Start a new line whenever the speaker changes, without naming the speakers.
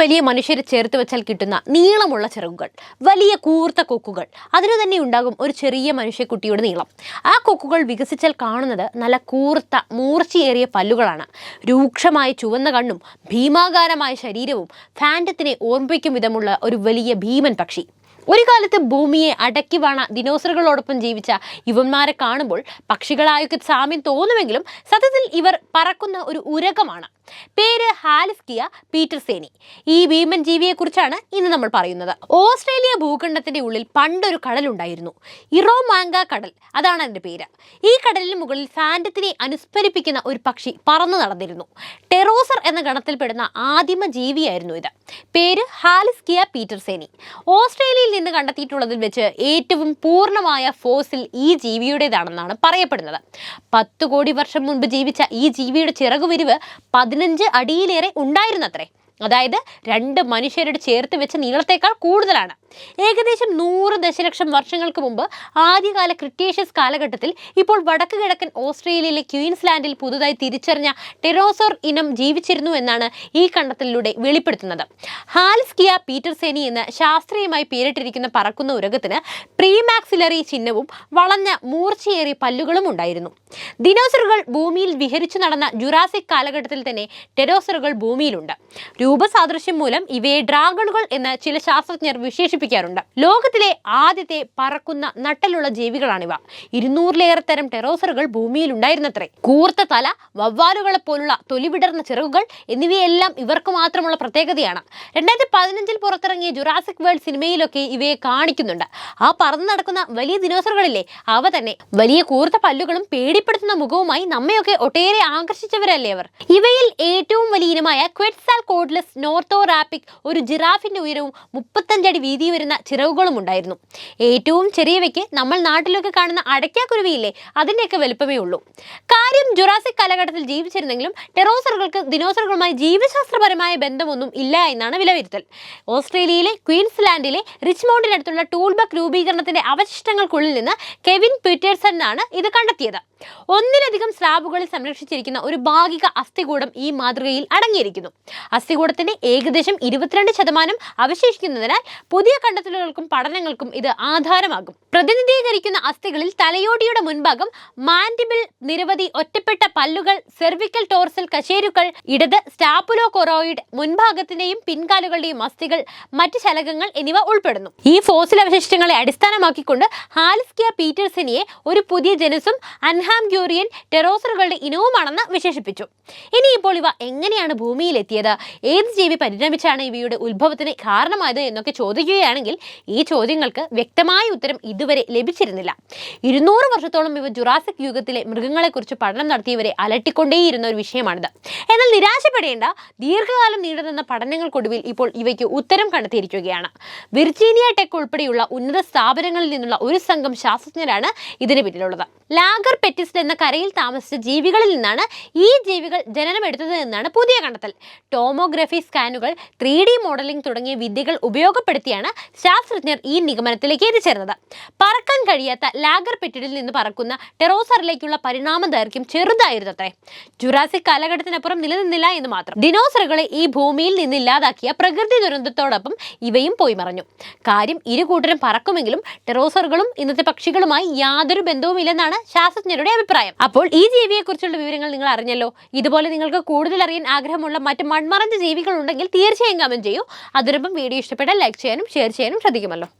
വലിയ മനുഷ്യരെ ചേർത്ത് വെച്ചാൽ കിട്ടുന്ന നീളമുള്ള ചിറകുകൾ വലിയ കൂർത്ത കൊക്കുകൾ. അതിനു തന്നെ ഉണ്ടാകും ഒരു ചെറിയ മനുഷ്യക്കുട്ടിയുടെ നീളം. ആ കൊക്കുകൾ വികസിച്ചാൽ കാണുന്നത് നല്ല കൂർത്ത മൂർച്ചയേറിയ പല്ലുകളാണ്. രൂക്ഷമായ ചുവന്ന കണ്ണും ഭീമാകാരമായ ശരീരവും ഫാന്റത്തിനെ ഓർമ്മിപ്പിക്കും വിധമുള്ള ഒരു വലിയ ഭീമൻ പക്ഷി. ഒരു കാലത്ത് ഭൂമിയെ അടക്കി വാണ ദിനോസറുകളോടൊപ്പം ജീവിച്ച ഇവന്മാരെ കാണുമ്പോൾ പക്ഷികളായൊക്കെ സാമ്യം തോന്നുമെങ്കിലും സത്യത്തിൽ ഇവർ പറക്കുന്ന ഒരു ഉരകമാണ്. പേര് ഹാലിസ്കിയ പീറ്റർസേനി ഈ ഭീമൻ ജീവിയെക്കുറിച്ചാണ് ഇന്ന് നമ്മൾ പറയുന്നത്. ഓസ്ട്രേലിയ ഭൂഖണ്ഡത്തിന്റെ ഉള്ളിൽ പണ്ടൊരു കടലുണ്ടായിരുന്നു. ഇറോമാങ്ക കടൽ അതാണ് അതിന്റെ പേര്. ഈ കടലിന് മുകളിൽ സാൻഡത്തിനെ അനുസ്മരിപ്പിക്കുന്ന ഒരു പക്ഷി പറന്നു നടന്നിരുന്നു. ടെറോസർ എന്ന ഗണത്തിൽപ്പെടുന്ന ആദിമ ജീവിയായിരുന്നു ഇത്. പേര് ഹാലിസ്കിയ പീറ്റർസേനി ഓസ്ട്രേലിയയിൽ നിന്ന് കണ്ടെത്തിയിട്ടുള്ളതിൽ വെച്ച് ഏറ്റവും പൂർണമായ ഫോസിൽ ഈ ജീവിയുടേതാണെന്നാണ് പറയപ്പെടുന്നത്. പത്ത് കോടി വർഷം മുൻപ് ജീവിച്ച ഈ ജീവിയുടെ ചിറകുവിരിവ് പതിനഞ്ച് അടിയിലേറെ ഉണ്ടായിരുന്നത്രേ. അതായത് രണ്ട് മനുഷ്യരുടെ ചേർത്ത് വെച്ച നീളത്തേക്കാൾ കൂടുതലാണ്. ഏകദേശം നൂറ് ദശലക്ഷം വർഷങ്ങൾക്ക് മുമ്പ് ആദ്യകാല ക്രിട്ടേഷ്യസ് കാലഘട്ടത്തിൽ ഇപ്പോൾ വടക്ക് കിഴക്കൻ ഓസ്ട്രേലിയയിലെ ക്യൂൻസ്ലാൻഡിൽ പുതുതായി തിരിച്ചറിഞ്ഞ ടെറോസോർ ഇനം ജീവിച്ചിരുന്നു എന്നാണ് ഈ കണ്ടെത്തലിലൂടെ വെളിപ്പെടുത്തുന്നത്. ഹാൽസ്കിയ പീറ്റർസേനി എന്ന ശാസ്ത്രീയമായി പേരിട്ടിരിക്കുന്ന പറക്കുന്ന ഉരകത്തിന് പ്രീമാക്സിലറി ചിഹ്നവും വളഞ്ഞ മൂർച്ചയേറിയ പല്ലുകളും ഉണ്ടായിരുന്നു. ദിനോസറുകൾ ഭൂമിയിൽ വിഹരിച്ചു നടന്ന ജുറാസിക് കാലഘട്ടത്തിൽ തന്നെ ടെറോസറുകൾ ഭൂമിയിലുണ്ട്. രൂപസാദൃശ്യം മൂലം ഇവയെ ഡ്രാഗണുകൾ എന്ന് ചില ശാസ്ത്രജ്ഞർ വിശേഷിപ്പിക്കാറുണ്ട്. ലോകത്തിലെ ആദ്യത്തെ പറക്കുന്ന നട്ടലുള്ള ജീവികളാണിവ. ഇരുന്നൂറിലേറെ തരം ടെറോസറുകൾ ഭൂമിയിൽ ഉണ്ടായിരുന്നത്രേ കൂർത്ത തല വവ്വാലുകളെ പോലുള്ള തൊലിവിടർന്ന ചിറകുകൾ എന്നിവയെല്ലാം ഇവർക്ക് മാത്രമുള്ള പ്രത്യേകതയാണ്. രണ്ടായിരത്തി പതിനഞ്ചിൽ പുറത്തിറങ്ങിയ ജുറാസിക് വേൾഡ് സിനിമയിലൊക്കെ ഇവയെ കാണിക്കുന്നുണ്ട്. ആ പറന്നു നടക്കുന്ന വലിയ ദിനോസറുകളില്ലേ അവ തന്നെ. വലിയ കൂർത്ത പല്ലുകളും പേടിപ്പെടുത്തുന്ന മുഖവുമായി നമ്മയൊക്കെ ഒട്ടേറെ ആകർഷിച്ചവരല്ലേ അവർ. ഇവയിൽ ഏറ്റവും വലിയ ഇനമായ ക്വെറ്റ്സാൽ കോഡ്ലെസ് നോർത്തോറാപ്പിക് ഒരു ജിറാഫിന്റെ ഉയരവും മുപ്പത്തഞ്ചടി വീതി വരുന്ന ചിറകുകളും ഉണ്ടായിരുന്നു. ഏറ്റവും ചെറിയവയ്ക്ക് നമ്മൾ നാട്ടിലൊക്കെ കാണുന്ന അടയ്ക്കാക്കുരുവിയില്ലേ അതിന്റെയൊക്കെ വലുപ്പമേ ഉള്ളൂ. കാര്യം ജുറാസിക് കാലഘട്ടത്തിൽ ജീവിച്ചിരുന്നെങ്കിലും ടെറോസറുകൾക്ക് ദിനോസറുകളുമായി ജീവശാസ്ത്രപരമായ ബന്ധമൊന്നും ഇല്ല എന്നാണ് വിലയിരുത്തൽ. ഓസ്ട്രേലിയയിലെ ക്വീൻസ്ലാൻഡിലെ റിച്ച്മൗണ്ടിനടുത്തുള്ള ടൂൾബക്ക് രൂപീകരണത്തിന്റെ അവശിഷ്ടങ്ങൾക്കുള്ളിൽ നിന്ന് കെവിൻ പീറ്റേഴ്സൺ ആണ് ഇത് കണ്ടെത്തിയത്. ഒന്നിലധികം സ്ലാബുകളിൽ സംരക്ഷിച്ചിരിക്കുന്ന ഒരു ഭാഗിക അസ്ഥികൂടം ഈ മാതൃകയിൽ അടങ്ങിയിരിക്കുന്നു. അസ്ഥികൂടത്തിന്റെ ഏകദേശം ഇരുപത്തിരണ്ട് ശതമാനം അവശേഷിക്കുന്നതിനാൽ പുതിയ കണ്ടെത്തലുകൾക്കും പഠനങ്ങൾക്കും ഇത് ആധാരമാകും. പ്രതിനിധീകരിക്കുന്ന അസ്ഥികളിൽ തലയോടിയുടെ മുൻഭാഗം മാൻഡിബിൾ നിരവധി ഒറ്റപ്പെട്ട പല്ലുകൾ സെർവിക്കൽ ടോർസൽ കശേരുക്കൾ ഇടത് സ്റ്റാപ്പുലോ കൊറോയിഡ് മുൻഭാഗത്തിന്റെയും പിൻകാലുകളുടെയും അസ്ഥികൾ മറ്റ് ശലകങ്ങൾ എന്നിവ ഉൾപ്പെടുന്നു. ഈ ഫോസിൽ അവശിഷ്ടങ്ങളെ അടിസ്ഥാനമാക്കിക്കൊണ്ട് ഹാലിസ്കിയ പീറ്റേഴ്സനിയെ ഒരു പുതിയ ജനസും അൻഹാംഗ്യൂറിയൻ ടെറോസറുകളുടെ ഇനവുമാണെന്ന് വിശേഷിപ്പിച്ചു. ഇനിയിപ്പോൾ ഇവ എങ്ങനെയാണ് ഭൂമിയിൽ എത്തിയത് ഏത് ജീവി പരിണമിച്ചാണ് ഇവയുടെ ഉത്ഭവത്തിന് കാരണമായത് എന്നൊക്കെ ചോദിക്കുകയാണെങ്കിൽ ഈ ചോദ്യങ്ങൾക്ക് വ്യക്തമായ ഉത്തരം ഇതുവരെ ലഭിച്ചിരുന്നില്ല. ഇരുന്നൂറ് വർഷത്തോളം ഇവ ജുറാസിക് യുഗത്തിലെ മൃഗങ്ങളെക്കുറിച്ച് പഠനം നടത്തിയവരെ അലട്ടിക്കൊണ്ടേയിരുന്ന ഒരു വിഷയമാണിത്. എന്നാൽ നിരാശപ്പെടേണ്ട ദീർഘകാലം നീണ്ടുനിന്ന പഠനങ്ങൾക്കൊടുവിൽ ഇപ്പോൾ ഇവയ്ക്ക് ഉത്തരം കണ്ടെത്തിയിരിക്കുകയാണ്. വിർജീനിയ ടെക് ഉൾപ്പെടെയുള്ള ഉന്നത സ്ഥാപനങ്ങളിൽ നിന്നുള്ള ഒരു സംഘം ശാസ്ത്രജ്ഞരാണ് ഇതിന് പിന്നിലുള്ളത്. ലാഗർ പെറ്റിസ്റ്റ് എന്ന കരയിൽ താമസിച്ച ജീവികളിൽ നിന്നാണ് ഈ ജീവികൾ ജനനമെടുത്തത് എന്നാണ് പുതിയ കണ്ടെത്തൽ. ടോമോഗ്രഫി സ്കാനുകൾ ത്രീ ഡി മോഡലിംഗ് തുടങ്ങിയ വിദ്യകൾ ഉപയോഗപ്പെടുത്തിയാണ് ശാസ്ത്രജ്ഞർ ഈ നിഗമനത്തിലേക്ക് എത്തിച്ചേർന്നത്. പറക്കാൻ കഴിയാത്ത ലാഗർ പെറ്റിഡിൽ നിന്ന് പറക്കുന്ന ടെറോസറിലേക്കുള്ള പരിണാമ ദൈർഘ്യം ചെറുതായിരുന്നു അത്രേ ജുറാസിക് കാലഘട്ടത്തിനപ്പുറം നിലനിന്നില്ല എന്ന് മാത്രം. ഡിനോസറുകളെ ഈ ഭൂമിയിൽ നിന്ന് ഇല്ലാതാക്കിയ പ്രകൃതി ദുരന്തത്തോടൊപ്പം ഇവയും പോയി മറഞ്ഞു. കാര്യം ഇരു കൂട്ടരും പറക്കുമെങ്കിലും ടെറോസറുകളും ഇന്നത്തെ പക്ഷികളുമായി യാതൊരു ബന്ധവുമില്ലെന്നാണ് ശാസ്ത്രജ്ഞരുടെ അഭിപ്രായം. അപ്പോൾ ഈ ജീവിയെക്കുറിച്ചുള്ള വിവരങ്ങൾ നിങ്ങൾ അറിഞ്ഞല്ലോ. ഇതുപോലെ നിങ്ങൾക്ക് കൂടുതൽ അറിയാൻ ആഗ്രഹമുള്ള മറ്റ് മൺമറഞ്ഞ ജീവികൾ ഉണ്ടെങ്കിൽ തീർച്ചയായും കമന്റ് ചെയ്യൂ. അതിനൊപ്പം വീഡിയോ ഇഷ്ടപ്പെട്ടാൽ ലൈക്ക് ചെയ്യാനും ഷെയർ ചെയ്യാനും ശ്രദ്ധിക്കുമല്ലോ.